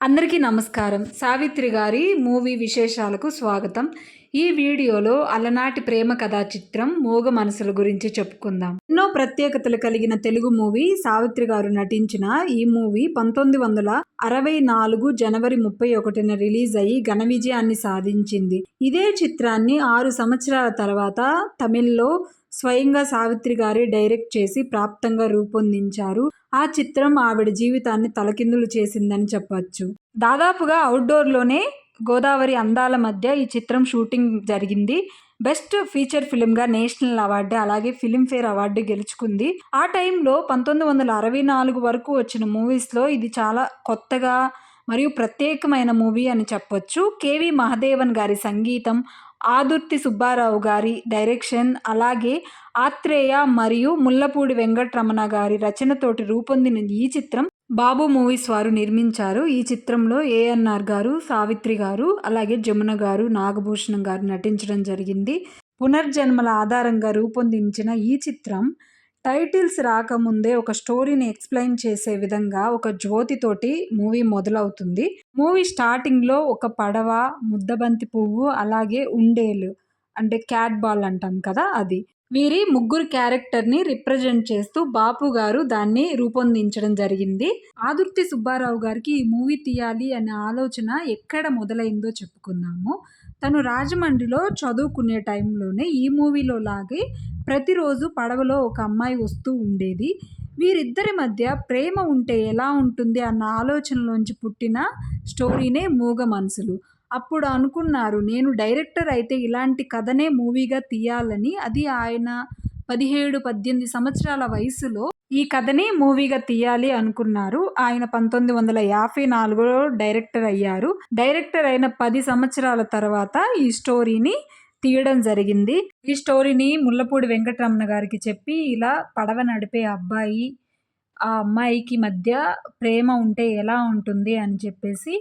అందరికీ నమస్కారం. సావిత్రి గారి మూవీ విశేషాలకు స్వాగతం. ఈ వీడియోలో అలనాటి ప్రేమ కథా చిత్రం మూగ మనసుల గురించి చెప్పుకుందాం. ఎన్నో ప్రత్యేకతలు కలిగిన తెలుగు మూవీ సావిత్రి గారు నటించిన ఈ మూవీ పంతొమ్మిది వందల అరవై నాలుగు జనవరి ముప్పై ఒకటిన రిలీజ్ అయ్యి ఘన విజయాన్ని సాధించింది. ఇదే చిత్రాన్ని ఆరు సంవత్సరాల తర్వాత తమిళ్ళో స్వయంగా సావిత్రి గారి డైరెక్ట్ చేసి ప్రాప్తంగా రూపొందించారు. ఆ చిత్రం ఆవిడ జీవితాన్ని తలకిందులు చేసిందని చెప్పవచ్చు దాదాపుగా అవుట్డోర్లోనే గోదావరి అందాల మధ్య ఈ చిత్రం షూటింగ్ జరిగింది. బెస్ట్ ఫీచర్ ఫిల్మ్గా నేషనల్ అవార్డు అలాగే ఫిల్మ్ఫేర్ అవార్డు గెలుచుకుంది. ఆ టైంలో పంతొమ్మిది వందల అరవై నాలుగు వరకు వచ్చిన మూవీస్లో ఇది చాలా కొత్తగా మరియు ప్రత్యేకమైన మూవీ అని చెప్పొచ్చు. కేవి మహదేవన్ గారి సంగీతం ఆదుర్తి సుబ్బారావు గారి డైరెక్షన్ అలాగే ఆత్రేయ మరియు ముల్లపూడి వెంకటరమణ గారి రచనతోటి రూపొందిన ఈ చిత్రం బాబు మూవీస్ వారు నిర్మించారు. ఈ చిత్రంలో ఏఎన్ఆర్ గారు సావిత్రి గారు అలాగే జమున గారు నాగభూషణం గారు నటించడం జరిగింది. పునర్జన్మల ఆధారంగా రూపొందించిన ఈ చిత్రం టైటిల్స్ రాకముందే ఒక స్టోరీని ఎక్స్ప్లెయిన్ చేసే విధంగా ఒక జ్యోతితోటి మూవీ మొదలవుతుంది. మూవీ స్టార్టింగ్లో ఒక పడవ ముద్దబంతి పువ్వు అలాగే ఉండేలు అంటే క్యాట్ బాల్ అంటాం కదా అది. వీరి ముగ్గురు క్యారెక్టర్ని రిప్రజెంట్ చేస్తూ బాపు గారు దాన్ని రూపొందించడం జరిగింది. ఆదుర్తి సుబ్బారావు గారికి ఈ మూవీ తీయాలి అనే ఆలోచన ఎక్కడ మొదలైందో చెప్పుకుందాము. తను రాజమండ్రిలో చదువుకునే టైంలోనే ఈ మూవీలో లాగే ప్రతిరోజు పడవలో ఒక అమ్మాయి వస్తూ ఉండేది. వీరిద్దరి మధ్య ప్రేమ ఉంటే ఎలా ఉంటుంది అన్న ఆలోచనలోంచి పుట్టిన స్టోరీనే మూగ మనసులు. అప్పుడు అనుకున్నారు నేను డైరెక్టర్ అయితే ఇలాంటి కథనే మూవీగా తీయాలని. అది ఆయన పదిహేడు పద్దెనిమిది సంవత్సరాల వయసులో ఈ కథని మూవీగా తీయాలి అనుకున్నారు. ఆయన పంతొమ్మిది వందల యాభై నాలుగులో డైరెక్టర్ అయ్యారు. డైరెక్టర్ అయిన పది సంవత్సరాల తర్వాత ఈ స్టోరీని తీయడం జరిగింది. ఈ స్టోరీని ముల్లపూడి వెంకటరమణ గారికి చెప్పి ఇలా పడవ నడిపే అబ్బాయి ఆ అమ్మాయికి మధ్య ప్రేమ ఉంటే ఎలా ఉంటుంది అని చెప్పేసి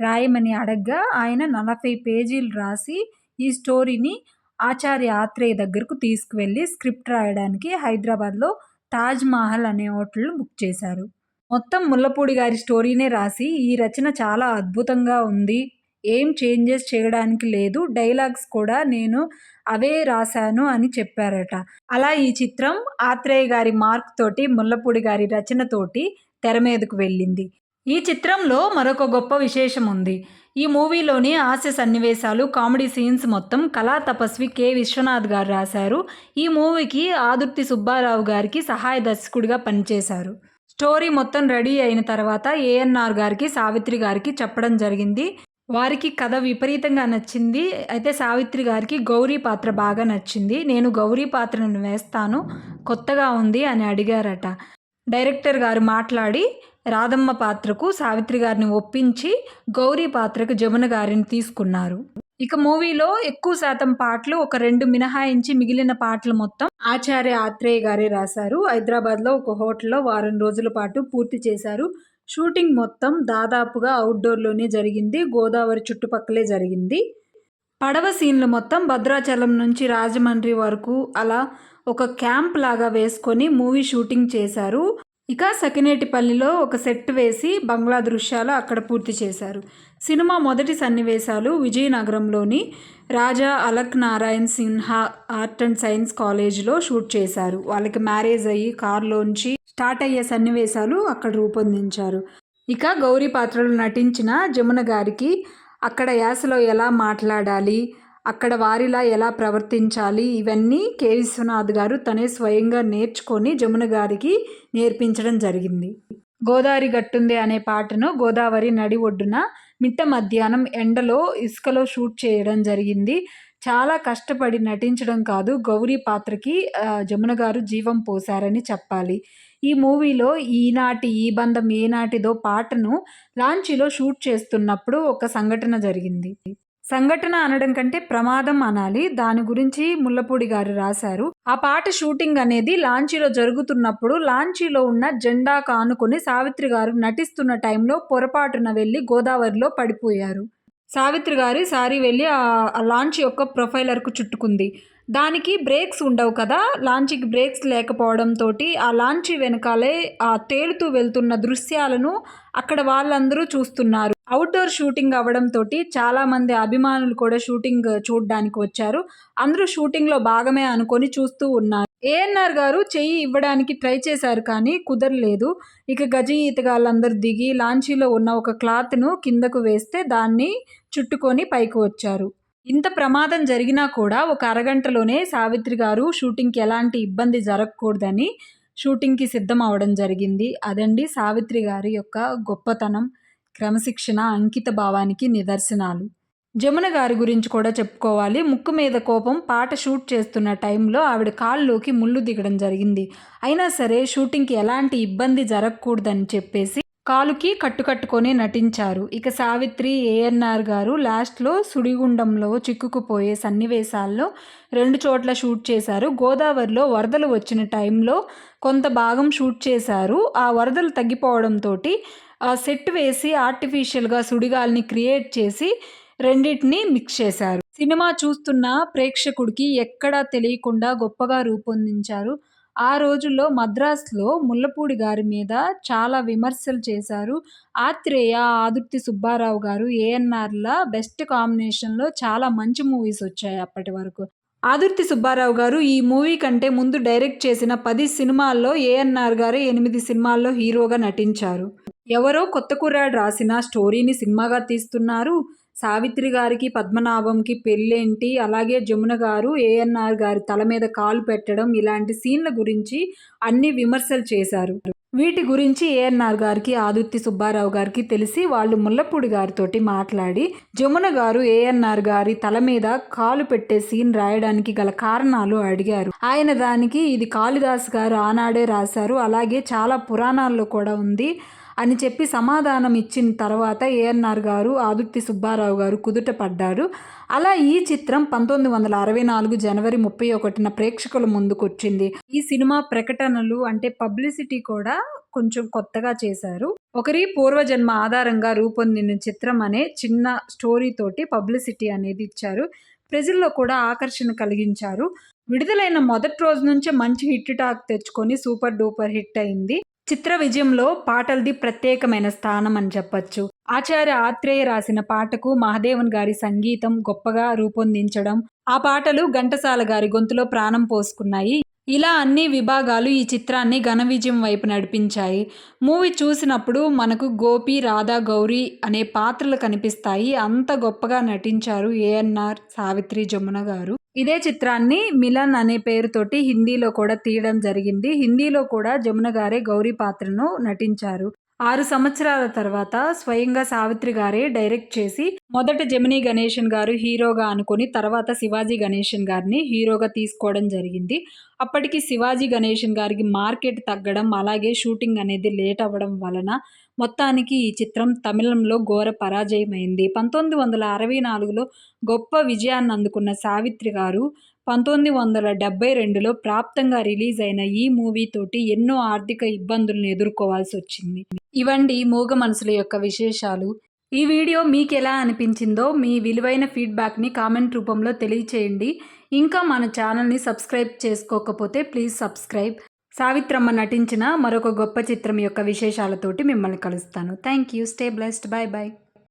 రాయమని అడగ్గా ఆయన నలభై పేజీలు రాసి ఈ స్టోరీని ఆచార్య ఆత్రేయ దగ్గరకు తీసుకువెళ్ళి స్క్రిప్ట్ రాయడానికి హైదరాబాద్లో తాజ్ మహల్ అనే హోటల్ను బుక్ చేశారు. మొత్తం ముల్లపూడి గారి స్టోరీనే రాసి ఈ రచన చాలా అద్భుతంగా ఉంది. ఏం చేంజెస్ చేయడానికి లేదు. డైలాగ్స్ కూడా నేను అవే రాశాను అని చెప్పారట. అలా ఈ చిత్రం ఆత్రేయ గారి మార్క్ తోటి ముల్లపూడి గారి రచనతోటి తెర మీదకు వెళ్ళింది. ఈ చిత్రంలో మరొక గొప్ప విశేషం ఉంది. ఈ మూవీలోని హాస్య సన్నివేశాలు కామెడీ సీన్స్ మొత్తం కళా తపస్వి కె. విశ్వనాథ్ గారు రాశారు. ఈ మూవీకి ఆదుర్తి సుబ్బారావు గారికి సహాయ దర్శకుడిగా పనిచేశారు. స్టోరీ మొత్తం రెడీ అయిన తర్వాత ఏఎన్ఆర్ గారికి సావిత్రి గారికి చెప్పడం జరిగింది. వారికి కథ విపరీతంగా నచ్చింది. అయితే సావిత్రి గారికి గౌరీ పాత్ర బాగా నచ్చింది. నేను గౌరీ పాత్రను వేస్తాను కొత్తగా ఉంది అని అడిగారట. డైరెక్టర్ గారు మాట్లాడి రాధమ్మ పాత్రకు సావిత్రి గారిని ఒప్పించి గౌరీ పాత్రకు జమున గారిని తీసుకున్నారు. ఇక మూవీలో ఎక్కువ శాతం పాటలు ఒక రెండు మినహాయించి మిగిలిన పాటలు మొత్తం ఆచార్య ఆత్రేయ గారే రాశారు. హైదరాబాద్లో ఒక హోటల్లో వారం రోజుల పాటు పూర్తి చేశారు. షూటింగ్ మొత్తం దాదాపుగా అవుట్డోర్లోనే జరిగింది గోదావరి చుట్టుపక్కలే జరిగింది. పడవ సీన్లు మొత్తం భద్రాచలం నుంచి రాజమండ్రి వరకు అలా ఒక క్యాంప్ లాగా వేసుకొని మూవీ షూటింగ్ చేశారు. ఇక సకినేటిపల్లిలో ఒక సెట్ వేసి బంగ్లా దృశ్యాలు అక్కడ పూర్తి చేశారు. సినిమా మొదటి సన్నివేశాలు విజయనగరంలోని Raja Alak Narayan Sinha art and science కాలేజ్లో షూట్ చేశారు. వాళ్ళకి మ్యారేజ్ అయ్యి కారులోంచి స్టార్ట్ అయ్యే సన్నివేశాలు అక్కడ రూపొందించారు. ఇక గౌరీ పాత్రలు నటించిన జమున గారికి అక్కడ యాసలో ఎలా మాట్లాడాలి అక్కడ వారిలా ఎలా ప్రవర్తించాలి ఇవన్నీ కె. విశ్వనాథ్ గారు తనే స్వయంగా నేర్చుకొని జమున గారికి నేర్పించడం జరిగింది. గోదావరి గట్టుంది అనే పాటను గోదావరి నడి ఒడ్డున మిట్ట మధ్యాహ్నం ఎండలో ఇసుకలో షూట్ చేయడం జరిగింది. చాలా కష్టపడి నటించడం కాదు గౌరీ పాత్రకి జమున గారు జీవం పోశారని చెప్పాలి. ఈ మూవీలో ఈనాటి ఈ బంధం ఏనాటిదో పాటను లాంచీలో షూట్ చేస్తున్నప్పుడు ఒక సంఘటన జరిగింది. సంఘటన అనడం కంటే ప్రమాదం అనాలి. దాని గురించి ముల్లపూడి గారు రాశారు. ఆ పాట షూటింగ్ అనేది లాంచీలో జరుగుతున్నప్పుడు లాంచీలో ఉన్న జెండా కానుకొని సావిత్రి గారు నటిస్తున్న టైంలో పొరపాటున వెళ్ళి గోదావరిలో పడిపోయారు. సావిత్రి గారి సారీ వెళ్ళి ఆ లాంచ్ యొక్క ప్రొఫైలర్కు చుట్టుకుంది. దానికి బ్రేక్స్ ఉండవు కదా. లాంచ్కి బ్రేక్స్ లేకపోవడంతో ఆ లాంచ్ వెనకాలే ఆ తేలుతూ వెళ్తున్న దృశ్యాలను అక్కడ వాళ్ళందరూ చూస్తున్నారు. అవుట్డోర్ షూటింగ్ అవడంతో చాలామంది అభిమానులు కూడా షూటింగ్ చూడడానికి వచ్చారు. అందరూ షూటింగ్లో భాగమే అనుకొని చూస్తూ ఉన్నారు. ఏఎన్ఆర్ గారు చెయ్యి ఇవ్వడానికి ట్రై చేశారు కానీ కుదరలేదు. ఇక గజ ఈతగాళ్ళందరూ దిగి లాంచీలో ఉన్న ఒక క్లాత్ను కిందకు వేస్తే దాన్ని చుట్టుకొని పైకి వచ్చారు. ఇంత ప్రమాదం జరిగినా కూడా ఒక అరగంటలోనే సావిత్రి గారు షూటింగ్కి ఎలాంటి ఇబ్బంది జరగకూడదని షూటింగ్కి సిద్ధం అవడం జరిగింది. అదండి సావిత్రి గారి యొక్క గొప్పతనం. క్రమశిక్షణ అంకిత భావానికి నిదర్శనాలు. జమున గారి గురించి కూడా చెప్పుకోవాలి. ముక్కు మీద కోపం పాట షూట్ చేస్తున్న టైంలో ఆవిడ కాల్లోకి ముళ్ళు దిగడం జరిగింది. అయినా సరే షూటింగ్కి ఎలాంటి ఇబ్బంది జరగకూడదని చెప్పేసి కాలుకి కట్టుకట్టుకొని నటించారు. ఇక సావిత్రి ఏఎన్ఆర్ గారు లాస్ట్లో సుడిగుండంలో చిక్కుకుపోయే సన్నివేశాల్లో రెండు చోట్ల షూట్ చేశారు. గోదావరిలో వరదలు వచ్చిన టైంలో కొంత భాగం షూట్ చేశారు. ఆ వరదలు తగ్గిపోవడంతో సెట్ వేసి ఆర్టిఫిషియల్గా సుడిగాల్ని క్రియేట్ చేసి రెండింటిని మిక్స్ చేశారు. సినిమా చూస్తున్న ప్రేక్షకుడికి ఎక్కడా తెలియకుండా గొప్పగా రూపొందించారు. ఆ రోజుల్లో మద్రాసులో ముల్లపూడి గారి మీద చాలా విమర్శలు చేశారు. ఆత్రేయ ఆదుర్తి సుబ్బారావు గారు ఏఎన్ఆర్ల బెస్ట్ కాంబినేషన్లో చాలా మంచి మూవీస్ వచ్చాయి అప్పటి వరకు. ఆదుర్తి సుబ్బారావు గారు ఈ మూవీ కంటే ముందు డైరెక్ట్ చేసిన పది సినిమాల్లో ఏఎన్ఆర్ గారు ఎనిమిది సినిమాల్లో హీరోగా నటించారు. ఎవరో కొత్త కుర్రాడు రాసిన స్టోరీని సినిమాగా తీస్తున్నారు. సావిత్రి గారికి పద్మనాభంకి పెళ్ళేంటి? అలాగే జమున గారు ఏఎన్ఆర్ గారి తల మీద కాలు పెట్టడం ఇలాంటి సీన్ల గురించి అన్ని విమర్శలు చేశారు. వీటి గురించి ఏఎన్ఆర్ గారికి ఆదుర్తి సుబ్బారావు గారికి తెలిసి వాళ్ళు ముల్లపూడి గారితోటి మాట్లాడి జమున గారు ఏఎన్ఆర్ గారి తల మీద కాలు పెట్టే సీన్ రాయడానికి గల కారణాలు అడిగారు. ఆయన దానికి ఇది కాళిదాస్ గారు ఆనాడే రాశారు. అలాగే చాలా పురాణాల్లో కూడా ఉంది. అని చెప్పి సమాధానం ఇచ్చిన తర్వాత ఏఎన్ఆర్ గారు ఆదుర్తి సుబ్బారావు గారు కుదుట పడ్డారు. అలా ఈ చిత్రం పంతొమ్మిది వందల అరవై నాలుగు జనవరి ముప్పై ఒకటిన ప్రేక్షకుల ముందుకొచ్చింది ఈ సినిమా ప్రకటనలు అంటే పబ్లిసిటీ కూడా కొంచెం కొత్తగా చేశారు. ఒకరి పూర్వజన్మ ఆధారంగా రూపొందిన చిత్రం అనే చిన్న స్టోరీ తోటి పబ్లిసిటీ అనేది ఇచ్చారు. ప్రజల్లో కూడా ఆకర్షణ కలిగించారు. విడుదలైన మొదటి రోజు నుంచే మంచి హిట్ టాక్ తెచ్చుకొని సూపర్ డూపర్ హిట్ అయింది. చిత్ర విజయంలో పాటలది ప్రత్యేకమైన స్థానం అని చెప్పచ్చు. ఆచార్య ఆత్రేయ రాసిన పాటకు మహదేవన్ గారి సంగీతం గొప్పగా రూపొందించడం ఆ పాటలు ఘంటసాల గారి గొంతులో ప్రాణం పోసుకున్నాయి. ఇలా అన్ని విభాగాలు ఈ చిత్రాన్ని ఘన విజయం వైపు నడిపించాయి. మూవీ చూసినప్పుడు మనకు గోపి రాధా గౌరీ అనే పాత్రలు కనిపిస్తాయి. అంత గొప్పగా నటించారు ఏఎన్ఆర్ సావిత్రి జమున గారు. ఇదే చిత్రాన్ని మిలన్ అనే పేరుతోటి హిందీలో కూడా తీయడం జరిగింది. హిందీలో కూడా జమున గారే గౌరీ పాత్రను నటించారు. ఆరు సంవత్సరాల తర్వాత స్వయంగా సావిత్రి గారే డైరెక్ట్ చేసి మొదట జమినీ గణేషన్ గారు హీరోగా అనుకుని తర్వాత శివాజీ గణేషన్ గారిని హీరోగా తీసుకోవడం జరిగింది. అప్పటికి శివాజీ గణేషన్ గారికి మార్కెట్ తగ్గడం అలాగే షూటింగ్ అనేది లేట్ అవ్వడం వలన మొత్తానికి ఈ చిత్రం తమిళంలో ఘోర పరాజయమైంది. పంతొమ్మిది వందల అరవై నాలుగులో గొప్ప విజయాన్ని అందుకున్న సావిత్రి గారు పంతొమ్మిది వందల డెబ్బై రెండులో ప్రాప్తంగా రిలీజ్ అయిన ఈ మూవీ తోటి ఎన్నో ఆర్థిక ఇబ్బందులను ఎదుర్కోవాల్సి వచ్చింది. ఇవండి మూగ మనసుల యొక్క విశేషాలు. ఈ వీడియో మీకు ఎలా అనిపించిందో మీ విలువైన ఫీడ్బ్యాక్ని కామెంట్ రూపంలో తెలియచేయండి. ఇంకా మన ఛానల్ని సబ్స్క్రైబ్ చేసుకోకపోతే ప్లీజ్ సబ్స్క్రైబ్. సావిత్రమ్మ నటించిన మరొక గొప్ప చిత్రం యొక్క విశేషాలతోటి మిమ్మల్ని కలుస్తాను. Thank you. Stay blessed. Bye bye